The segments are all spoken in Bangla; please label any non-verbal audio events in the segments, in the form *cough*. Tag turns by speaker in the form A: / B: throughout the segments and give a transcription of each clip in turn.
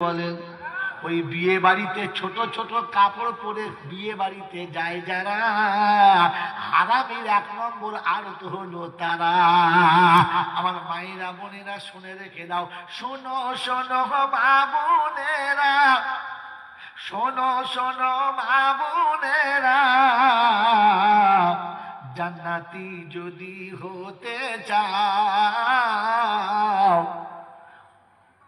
A: বলেন ওই বিয়ে বাড়িতে ছোট ছোট কাপড় পরে বিয়ে বাড়িতে যায় যারা, হারামির এক নম্বর আরত হলো তারা। আমার মায়েরা, বোনেরা, শুনে রেখে দাও। শোনো শোনো মা বোনেরা শোনো শোনো মা বোনেরা জান্নাতি যদি হতে চাও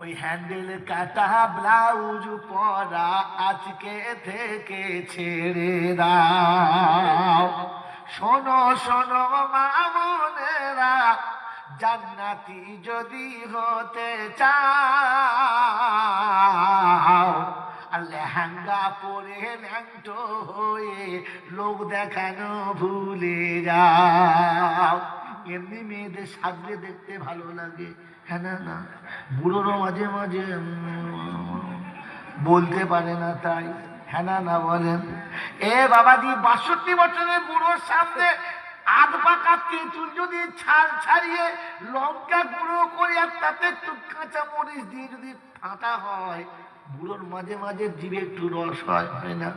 A: ওই হ্যান্ডেল কাটা ব্লাউজ পরা আজকে থেকে ছেড়ে দাও। শোনো শোনো মামনেরা জান্নাতি যদি হতে চাও, আর লেহেঙ্গা পরে ল্যাংটো হয়ে লোক দেখানো ভুলে যাও। এমনি মেয়েদের সাজলে দেখতে ভালো লাগে। হ্যাঁ না না। বুড়োরও মাঝে মাঝে বলতে পারে না তাই। হ্যাঁ না না বলেন। এ বাবাজি, বাষট্টি বছরের বুড়োর সামনে আধ পাকা তেঁতুল যদি ছাড় ছাড়িয়ে লঙ্কা গুঁড়ো করে আর তাতে একটু কাঁচা মরিচ দিয়ে যদি ফাটা হয়, বুড়োর মাঝে মাঝে জিভে একটু রস হয় হয় না?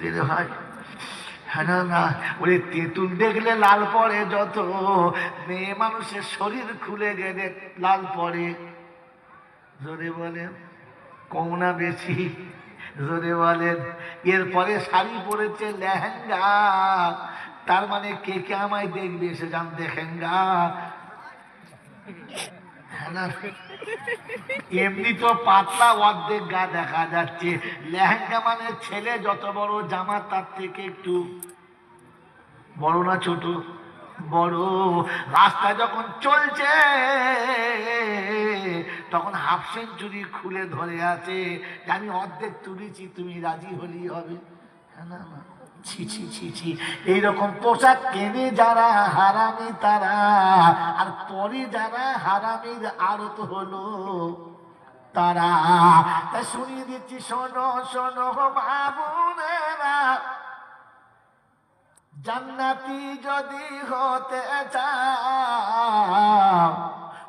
A: দেরে হ্যাঁ। না না ওরে তেঁতুল দেখলে লাল পড়ে যত। মেয়ে মানুষের শরীর খুলে গেলে লাল পড়ে। জোরে বলেন, কম না বেশি? জোরে বলেন, এরপরে শাড়ি পরেছে লেহেঙ্গা। তার মানে কে কে আমায় দেখবে সে যান দেখেঙ্গা হ্যাঁ না এমনি তো পাতলা অর্ধেক গা দেখা যাচ্ছে। লেহেঙ্গা মানে ছেলে, যত বড় জামা তার থেকে একটু বড় না ছোট? বড়। রাস্তা যখন চলছে, তখন হাফ সেঞ্চুরি খুলে ধরে আছে। আমি অর্ধেক তুলেছি, তুমি রাজি হলেই হবে। ছি এইরকম পোশাক কেনে যারা হারামি তারা, আর পরে যারা হারামির আড়ত হলো তারা। তা শুনিয়ে দিচ্ছি, শোনো শোনো জান্নাতি যদি হতে চাও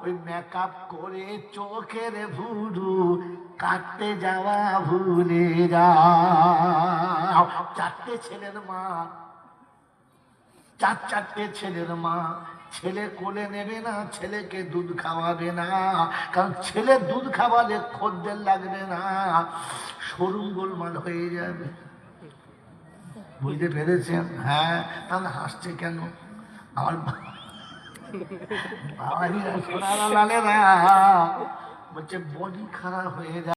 A: ওই মেকআপ করে চোখের ভুরু কাটতে যাওয়া ভুলে যাও। চারটে ছেলের মা, চার চারটে ছেলের মা। ছেলে কোলে নেবে না, ছেলেকে দুধ খাওয়াবে না। কারণ ছেলে দুধ খাওয়ালে খদ্দের লাগবে না। সরু গোলমাল হয়ে যাবে। বুঝতে পেরেছেন? হ্যাঁ তাহলে হাসছে কেন? আমার বা- *laughs* বাবাজিরা সোনারা লালেরা বলছে বডি খারাপ হয়ে যায়